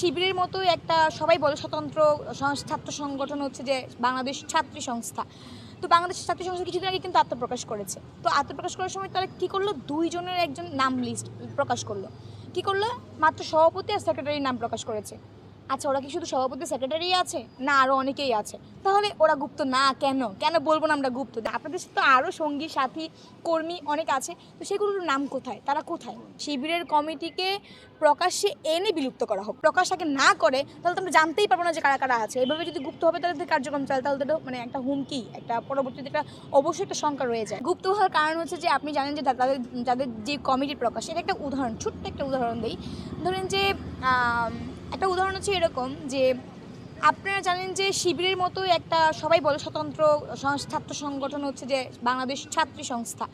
শিবিরের মতোই একটা সবাই বলে স্বতন্ত্র ছাত্র সংগঠন হচ্ছে যে বাংলাদেশ ছাত্রী সংস্থা। তো বাংলাদেশ ছাত্রী সংস্থা কিছুদিন আগে কিন্তু আত্মপ্রকাশ করেছে। তো আত্মপ্রকাশ করার সময় তারা কী করল? দুইজনের একজন নাম লিস্ট প্রকাশ করল। কী করল? মাত্র সভাপতি আর সেক্রেটারির নাম প্রকাশ করেছে। আচ্ছা ওরা কি শুধু সভাপতি সেক্রেটারি আছে? না আরও অনেকেই আছে। তাহলে ওরা গুপ্ত না কেন? কেন বলব না আমরা গুপ্ত? আপনাদের সাথে তো আরও সঙ্গী, সাথী, কর্মী অনেক আছে। তো সেগুলোর নাম কোথায়? তারা কোথায়? শিবিরের কমিটিকে প্রকাশ্যে এনে বিলুপ্ত করা হোক। প্রকাশ আগে না করে, তাহলে তো আমরা জানতেই পারব না যে কারা কারা আছে। এভাবে যদি গুপ্ত হবে তাদের কার্যক্রম চলে। তাহলে তো মানে একটা হুমকি, একটা পরবর্তীতে একটা অবশ্যই একটা শঙ্কা রয়ে যায়। গুপ্ত হওয়ার কারণ হচ্ছে যে, আপনি জানেন যে, তাদের, যাদের যে কমিটির প্রকাশ এটা একটা উদাহরণ, ছোট্ট একটা উদাহরণ দিই। ধরেন যে একটা উদাহরণ হচ্ছে এরকম যে আপনারা জানেন যে শিবিরের মতো একটা সবাই বলে স্বতন্ত্র ছাত্র সংগঠন হচ্ছে যে বাংলাদেশ ছাত্রী সংস্থা।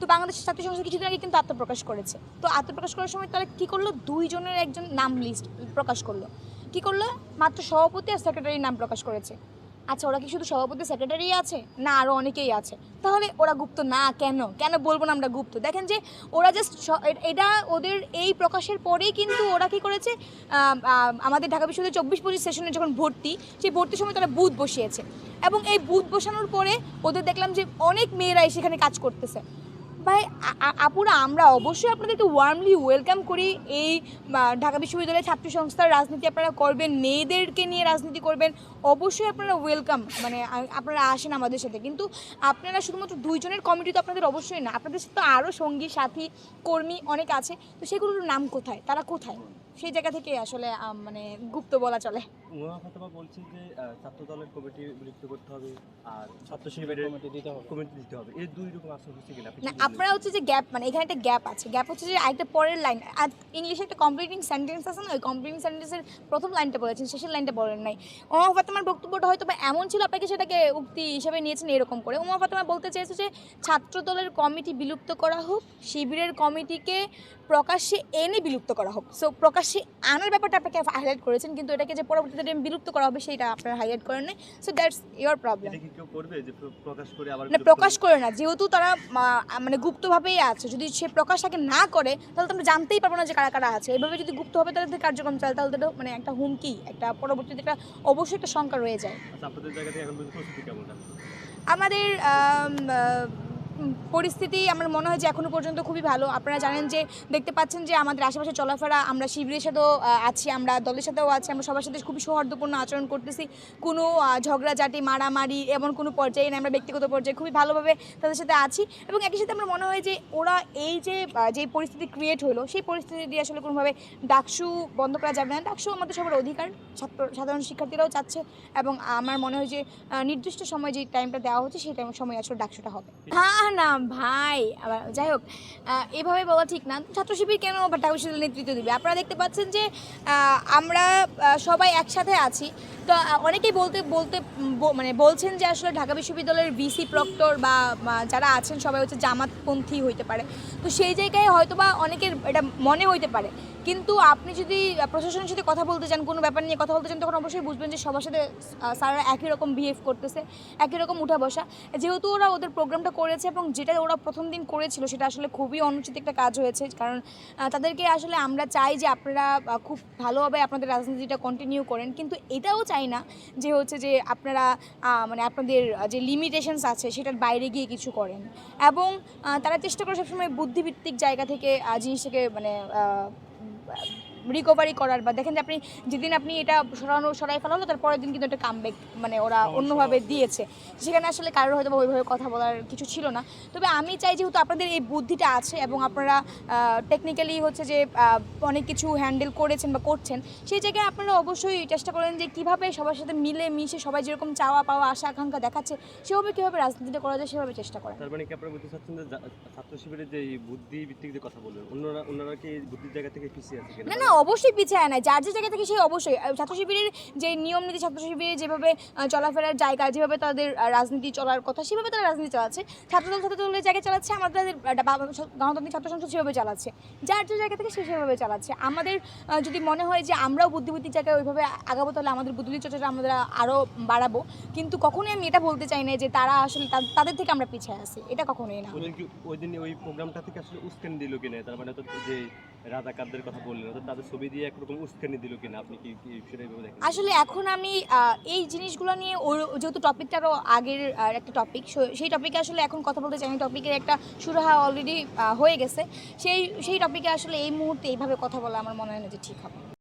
তো বাংলাদেশ ছাত্রী সংস্থা কিছুদিন আগে কিন্তু আত্মপ্রকাশ করেছে। তো আত্মপ্রকাশ করার সময় তারা কী করল? দুইজনের একজন নাম লিস্ট প্রকাশ করল। কী করল? মাত্র সভাপতি আর সেক্রেটারির নাম প্রকাশ করেছে। আচ্ছা ওরা কি শুধু সভাপতি সেক্রেটারি আছে? না আরও অনেকেই আছে। তাহলে ওরা গুপ্ত? না কেন? কেন বলব না আমরা গুপ্ত? দেখেন যে ওরা জাস্ট এটা ওদের এই প্রকাশের পরেই কিন্তু ওরা কি করেছে? আম, আম, আমাদের ঢাকা বিশ্ববিদ্যালয় চব্বিশ পঁচিশ সেশনে যখন ভর্তি সেই ভর্তির সময় তারা বুথ বসিয়েছে। এবং এই বুথ বসানোর পরে ওদের দেখলাম যে অনেক মেয়েরাই সেখানে কাজ করতেছে। ভাই আপুরা আমরা অবশ্যই আপনাদেরকে ওয়ার্মলি ওয়েলকাম করি। এই ঢাকা বিশ্ববিদ্যালয়ের ছাত্র সংস্থার রাজনীতি আপনারা করবেন মেয়েদেরকে নিয়ে রাজনীতি করবেন অবশ্যই আপনারা ওয়েলকাম মানে আপনারা আসেন আমাদের সাথে। কিন্তু আপনারা শুধুমাত্র দুইজনের কমিটি তো আপনাদের অবশ্যই না আপনাদের সাথে তো আরও সঙ্গী সাথী কর্মী অনেক আছে। তো সেগুলোর নাম কোথায়? তারা কোথায়? সেই জায়গা থেকে আসলে মানে গুপ্ত বলা চলে। ফাতেমা বলছে যে ছাত্র দলের কমিটি বিলুপ্ত করতে হবে আর ছাত্র শিবিরের কমিটি দিতে হবে। কমিটি দিতে হবে। এই দুই রকম আসন হচ্ছে কিনা? আপনারা হচ্ছে যে গ্যাপ মানে এখানে একটা গ্যাপ আছে। গ্যাপ হচ্ছে যে একটা পরের লাইন আর ইংলিশে একটা কমপ্লিটিং সেন্টেন্স আছে না ওই কমপ্লিটিং সেন্টেন্সের প্রথম লাইনটা বলেছেন শেষের লাইনটা বলেন নাই। ওমা ফাতেমার বক্তব্যটা হয়তো বা এমন ছিল আপনাকে সেটাকে উক্তি হিসেবে নিয়েছেন এরকম করে। ওমা ফাতেমা বলতে চেয়েছে যে ছাত্র দলের কমিটি বিলুপ্ত করা হোক শিবিরের কমিটিকে প্রকাশ্যে এনে বিলুপ্ত করা হোক। সো প্রকাশ্যে আনার ব্যাপারটা আপনাকে হাইলাইট করেছেন কিন্তু এটাকে যে পরবর্তীতে বিলুপ্ত করা হবে সেটা আপনারা হাইলাইট করেন নাই। So that's your problem Prakash? করে না যেহেতু তারা মানে গুপ্তভাবেই আছে। যদি সে প্রকাশ আগে না করে তাহলে তো আমরা জানতেই পারব না যে কারা কারা আছে। এভাবে যদি গুপ্ত হবে তাদের কার্যক্রম চলে তাহলে তো মানে একটা হুমকি একটা পরবর্তীতে একটা অবশ্যই একটা শঙ্কা রয়ে যায়। আচ্ছা আমাদের পরিস্থিতি আমার মনে হয় যে এখনও পর্যন্ত খুবই ভালো। আপনারা জানেন যে দেখতে পাচ্ছেন যে আমাদের আশেপাশে চলাফেরা, আমরা শিবিরের সাথেও আছি, আমরা দলের সাথেও আছি, আমরা সবার সাথে খুবই সৌহার্দ্যপূর্ণ আচরণ করতেছি। কোনো ঝগড়াঝাটি, মারামারি, এমন কোনো পর্যায়ে আমরা ব্যক্তিগত পর্যায়ে খুবই ভালোভাবে তাদের সাথে আছি। এবং একই সাথে আমার মনে হয় যে ওরা এই যে যে পরিস্থিতি ক্রিয়েট হলো, সেই পরিস্থিতি দিয়ে আসলে কোনোভাবে ডাকসু বন্ধ করা যাবে না। ডাকসু আমাদের সবার অধিকার, ছাত্র, সাধারণ শিক্ষার্থীরাও চাচ্ছে এবং আমার মনে হয় যে নির্দিষ্ট সময় যে টাইমটা দেওয়া হচ্ছে, সেই টাইম সময় আসলে ডাকসুটা হবে। হ্যাঁ না ভাই। আবার যাই হোক এভাবে বলা ঠিক না। ছাত্র শিবির কেন ঢাকা বিশ্ববিদ্যালয় নেতৃত্ব দিবে? আপনারা দেখতে পাচ্ছেন যে আমরা সবাই একসাথে আছি। তো অনেকেই বলতে বলতে মানে বলছেন যে আসলে ঢাকা বিশ্ববিদ্যালয়ের ভিসি প্রক্টর বা যারা আছেন, সবাই হচ্ছে জামাতপন্থী হইতে পারে। তো সেই জায়গায় হয়তো বা অনেকের এটা মনে হইতে পারে। কিন্তু আপনি যদি প্রশাসনের সাথে কথা বলতে চান, কোনো ব্যাপার নিয়ে কথা বলতে চান, তখন অবশ্যই বুঝবেন যে সবার সাথে স্যাররা একই রকম বিহেভ করতেছে, একই রকম উঠা বসা। যেহেতু ওরা ওদের প্রোগ্রামটা করেছে এবং যেটা ওরা প্রথম দিন করেছিল, সেটা আসলে খুবই অনুচিত একটা কাজ হয়েছে। কারণ তাদেরকে আসলে আমরা চাই যে আপনারা খুব ভালোভাবে আপনাদের রাজনীতিটা কন্টিনিউ করেন। কিন্তু এটাও চাই না যে হচ্ছে যে আপনারা মানে আপনাদের যে লিমিটেশনস আছে, সেটার বাইরে গিয়ে কিছু করেন। এবং তারা চেষ্টা করে সবসময় বুদ্ধিভিত্তিক জায়গা থেকে জিনিসটাকে মানে রিকভারি করার বা দেখেন যে আপনি যেদিন আপনি এটা সরানো সরাই ফেলা হলো তারপরের দিন কিন্তু একটা কামব্যাক মানে ওরা অন্যভাবে দিয়েছে। সেখানে আসলে কারোর হয়তো ওইভাবে কথা বলার কিছু ছিল না। তবে আমি চাই যেহেতু আপনাদের এই বুদ্ধিটা আছে এবং আপনারা টেকনিক্যালি হচ্ছে যে অনেক কিছু হ্যান্ডেল করেছেন বা করছেন সেই জায়গায় আপনারা অবশ্যই চেষ্টা করেন যে কীভাবে সবার সাথে মিলে মিশে সবাই যেরকম চাওয়া পাওয়া আশা আকাঙ্ক্ষা দেখাচ্ছে সেভাবে কীভাবে রাজনীতিটা করা যায় সেভাবে চেষ্টা করেন। তার মানে কি আপনারা বলতে চাচ্ছেন যে ছাত্র শিবিরের যে বুদ্ধি ভিত্তিক যে কথা বলবেন অন্যরা অন্যরা কি বুদ্ধির জায়গা থেকে পিছিয়ে আছে না না অবশ্যই পিছিয়ে নাই। যার যে জায়গা থেকে সেই অবশ্যই। ছাত্র শিবিরের যে নিয়ম নীতি ছাত্র শিবিরের যেভাবে চলাফেরার জায়গা, যেভাবে তাদের রাজনীতি চলার কথা, সেভাবে তারা রাজনীতি চালাচ্ছে। ছাত্রদল ছাত্র দলের জায়গায় চালাচ্ছে আমাদের গণতান্ত্রিক ছাত্র সংসদ সেভাবে চালাচ্ছে। যার যে জায়গা থেকে সে সেভাবে চালাচ্ছে। আমাদের যদি মনে হয় যে আমরাও বুদ্ধিবৃত্তির জায়গায় ওইভাবে আগাবো, তাহলে আমাদের বুদ্ধিবৃত্তি চর্চাটা আমরা আরও বাড়াবো। কিন্তু কখনোই আমি এটা বলতে চাই না যে তারা আসলে তাদের থেকে আমরা পিছিয়ে আছি। এটা কখনোই না। ওই দিন ওই প্রোগ্রামটা থেকে আসলে দিল কিনা? তার মানে যে রাজাকারদের কথা বললেন তাদের ছবি দিয়ে একরকম উস্কানি দিল কিনা? আপনি কি বিষয়টা দেখেন? আসলে এখন আমি এই জিনিসগুলো নিয়ে ওর, যেহেতু টপিকটারও আগের একটা টপিক সেই টপিকে আসলে এখন কথা বলতে চাই। টপিকের একটা হওয়া অলরেডি হয়ে গেছে। সেই সেই টপিকে আসলে এই মুহূর্তে এইভাবে কথা বলা আমার মনে হয় না যে ঠিক হবে।